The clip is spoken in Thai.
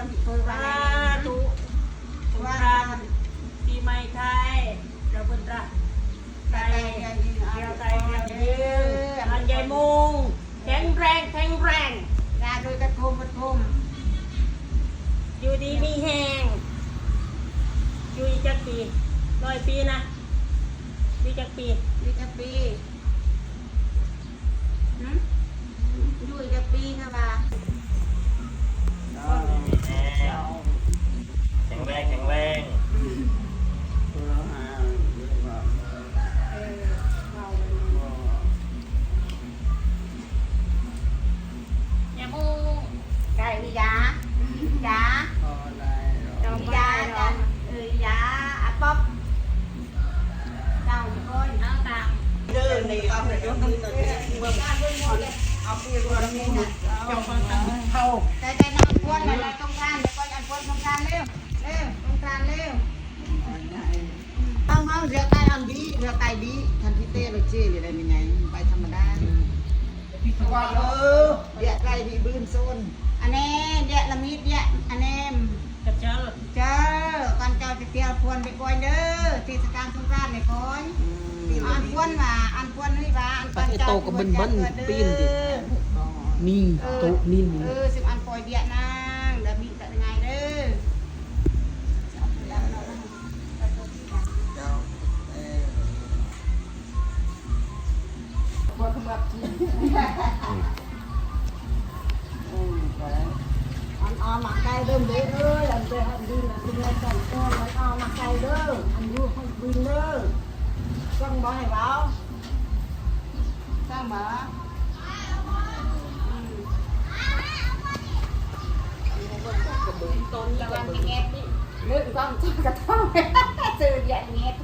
คนที่เคยว่าสาอะไรธุสงกรานต์ปีใหม่ไทยเราเพิ่นรักใจเดียวใจเดียวยืนอันใหญ่มุงแข็งแรงแข็งแรงยานโดยกระทงกระทงอยู่ดีมีแหงอยู่อีกจักปีร้อยปีนะมีจักปีวิจปี เอาไปยกมือตัวเองเบิ่งการเบิ่งหมดเลยเอาไปรวมนี่นะจ้ามันตั้งเท่าแต่แต่น้ำควนอะต้องการเดี๋ยวก่อนอันควนต้องการเร็วเร็วต้องการเร็วเอาเอาเรือไก่อันดีเรือไก่ดีทันที่เต้เราเจ๊อะไรยังไงไปธรรมดาว่าเออเดี๋ยวไก่ดีบื้นโซนอันนี้เดี๋ยวละมิดเดี๋ยวอันนี้กับเจ้าเจ้าก่อนเจ้าจะเที่ยวพวนไปก่อนเด้อเทศกาลสงกรานต์ในก่อนอันพวนว่านพวนนี่ ว่าอันก่อนเจ้านี่นี่โต๊ะนี่ เออสิบอันปล่อยเดียนางแล้วมีแต่ยังไงเด้อเจ้าเออว่าขบับจีอันเอาหมักไก่เดิมเลยเอ้ หมาต้นระวังจะแงบดิเรื่องความจริกระท้องเจออย่างแงบ